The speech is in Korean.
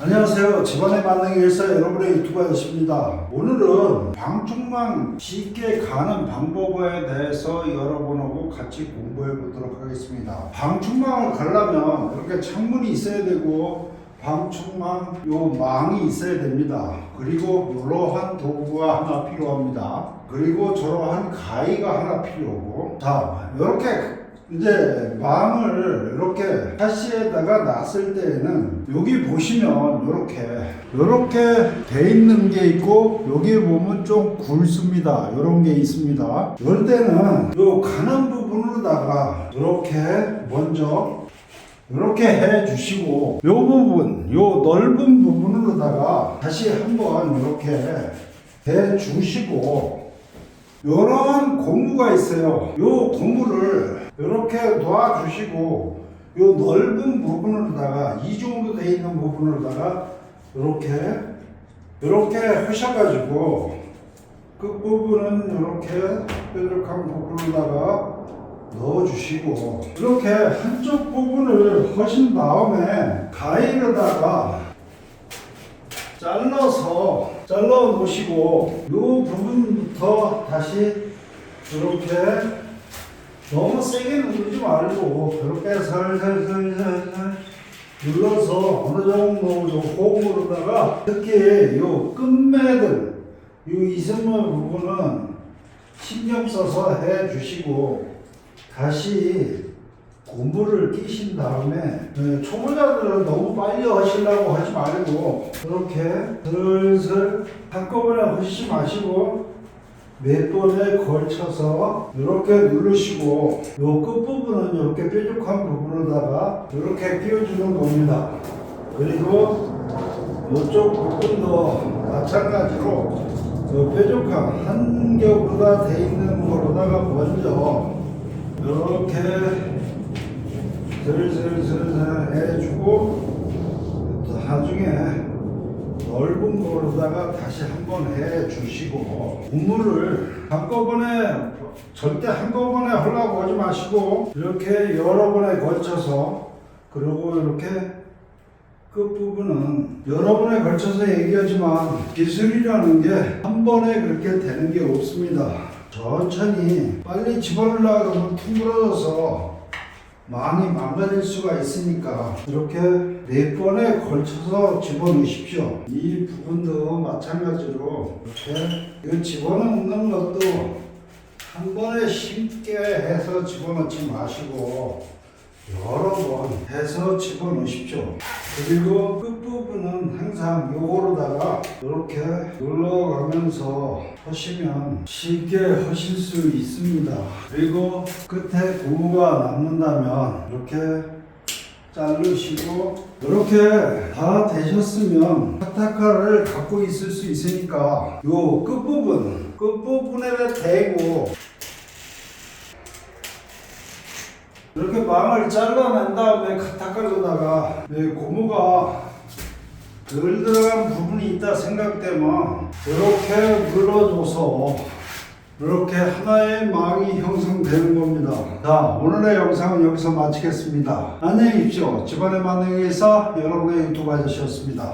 안녕하세요. 집안의 만능의 일사 여러분의 아저씨입니다. 오늘은 방충망 쉽게 가는 방법에 대해서 여러분하고 같이 공부해 보도록 하겠습니다. 방충망을 가려면 이렇게 창문이 있어야 되고 방충망 요 망이 있어야 됩니다. 그리고 이러한 도구가 하나 필요합니다. 그리고 저러한 가위가 하나 필요하고 자 이렇게 이제 망을 이렇게 가시에다가 놨을 때에는 여기 보시면 이렇게 이렇게 돼 있는 게 있고 여기 보면 좀 굵습니다. 이런 게 있습니다. 이럴 때는 요 가는 부분으로다가 이렇게 먼저 이렇게 해 주시고 요 부분 요 넓은 부분으로다가 다시 한번 이렇게 해 주시고 요런 고무가 있어요. 요 고무를 이렇게 놔주시고 요 넓은 부분으로다가 이 정도 돼 있는 부분으로다가 이렇게 이렇게 하셔가지고 끝 부분은 이렇게 뾰족한 부분에다가 넣어주시고 이렇게 한쪽 부분을 하신 다음에 가위로다가 잘라서 잘라 놓으시고 이 부분부터 다시 이렇게 너무 세게 누르지 말고 이렇게 살살살살살 눌러서 어느 정도 요 호흡으로다가 특히 요 끝매들 요 이승만 부분은 신경 써서 해 주시고 다시 고무를 끼신 다음에 네, 초보자들은 너무 빨리 하시려고 하지 말고 이렇게 슬슬 한꺼번에 하시지 마시고 몇 번에 걸쳐서 이렇게 누르시고 요 끝부분은 이렇게 뾰족한 부분에다가 이렇게 끼워주는 겁니다. 그리고 이쪽 부분도 마찬가지로 요 뾰족한 한 겹으로다 돼 있는 거로다가 먼저 이렇게 슬슬슬슬 해주고 또 나중에 넓은 거로다가 다시 한번 해 주시고 국물을 한꺼번에 절대 한꺼번에 하려고 하지 마시고 이렇게 여러 번에 걸쳐서 그리고 이렇게 끝부분은 여러 번에 걸쳐서 얘기하지만 기술이라는 게 한 번에 그렇게 되는 게 없습니다. 천천히 빨리 집어넣으려고 하면 퉁그러져서 많이 망가질 수가 있으니까 이렇게 네 번에 걸쳐서 집어넣으십시오. 이 부분도 마찬가지로 이렇게 이 집어넣는 것도 한 번에 쉽게 해서 집어넣지 마시고 여러 번 해서 집어넣으십시오. 그리고 끝 부분은 항상 요거로다가 이렇게 눌러가면서 하시면 쉽게 하실 수 있습니다. 그리고 끝에 고무가 남는다면 이렇게 자르시고 이렇게 다 되셨으면 타타카를 갖고 있을 수 있으니까 요 끝부분 끝부분에 대고 이렇게 망을 잘라낸 다음에 카타카로다가 네, 고무가 덜 들어간 부분이 있다 생각되면 이렇게 눌러줘서 이렇게 하나의 망이 형성되는 겁니다. 자, 오늘의 영상은 여기서 마치겠습니다. 안녕히 계십시오. 집안의 만능에서 여러분의 유튜브 아저씨였습니다.